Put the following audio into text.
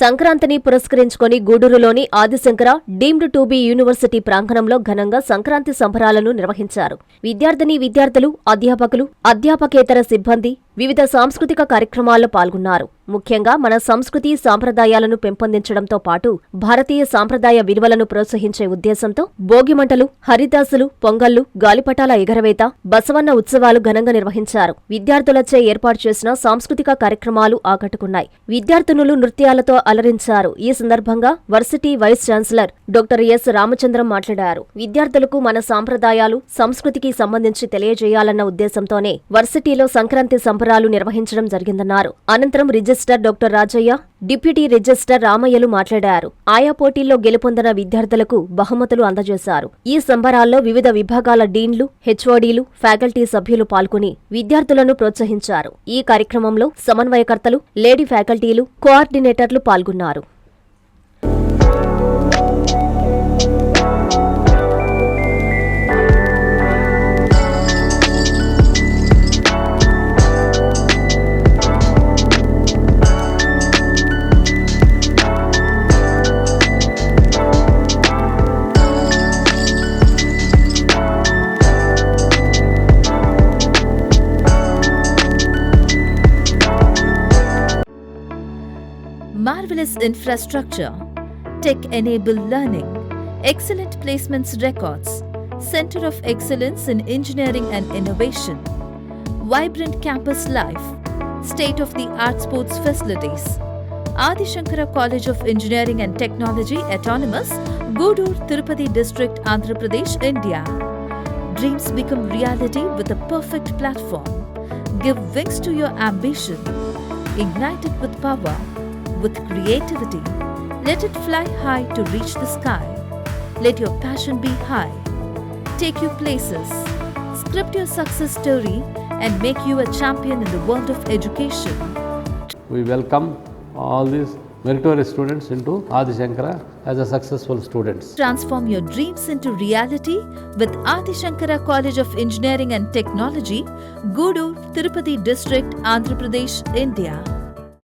సంక్రాంతిని పురస్కరించుకొని గూడూరులోని Adishankara deemed to be university ప్రాంగణంలో ఘనంగా సంక్రాంతి సంబరాలను నిర్వహించారు. విద్యార్థిని విద్యార్థులు అధ్యాపకులు అధ్యాపకేతర సిబ్బంది వివిధ సాంస్కృతిక కార్యక్రమాల్లో పాల్గొన్నారు. ముఖ్యంగా మన సంస్కృతి సాంప్రదాయాలను పెంపొందించడంతో పాటు భారతీయ సాంప్రదాయ విలువలను ప్రోత్సహించే ఉద్దేశంతో భోగిమంటలు హరిదాసులు పొంగళ్ళు గాలిపటాల ఎగరవేత బసవన్న ఉత్సవాలు ఘనంగా నిర్వహించారు. విద్యార్థులచే ఏర్పాటు చేసిన సాంస్కృతిక కార్యక్రమాలు ఆకట్టుకున్నాయి. విద్యార్థినులు నృత్యాలతో అలరించారు. ఈ సందర్భంగా varsity vice chancellor doctor S. Ramachandram మాట్లాడారు. విద్యార్థులకు మన సాంప్రదాయాలు సంస్కృతికి సంబంధించి తెలియజేయాలన్న ఉద్దేశంతోనే వర్సిటీలో సంక్రాంతి సంబరాలు నిర్వహించడం జరిగిందన్నారు. అనంతరం registrar doctor Rajaiah deputy registrar రామయ్యలు మాట్లాడారు. ఆయా పోటీల్లో గెలుపొందిన విద్యార్థులకు బహుమతులు అందజేశారు. ఈ సంబరాల్లో వివిధ విభాగాల డీన్లు హెచ్ఓడీలు ఫ్యాకల్టీ సభ్యులు పాల్గొని విద్యార్థులను ప్రోత్సహించారు. ఈ కార్యక్రమంలో సమన్వయకర్తలు లేడీ ఫ్యాకల్టీలు కోఆర్డినేటర్లు పాల్గొన్నారు. Marvelous infrastructure, tech enabled learning, excellent placements records, Center of Excellence in Engineering and Innovation, vibrant campus life, state of the art sports facilities. Adi Shankara College of Engineering and Technology Autonomous, Gudur, Tirupati District, Andhra Pradesh, India. Dreams become reality with a perfect platform. Give wings to your ambition. Ignite it with power, with creativity. Let it fly high to reach the sky. Let your passion be high. Take you places. Script your success story and make you a champion in the world of education. We welcome all these meritorious students into Adi Shankara as a successful students. Transform your dreams into reality with Adi Shankara College of Engineering and Technology, Gudur, Tirupati District, Andhra Pradesh, India.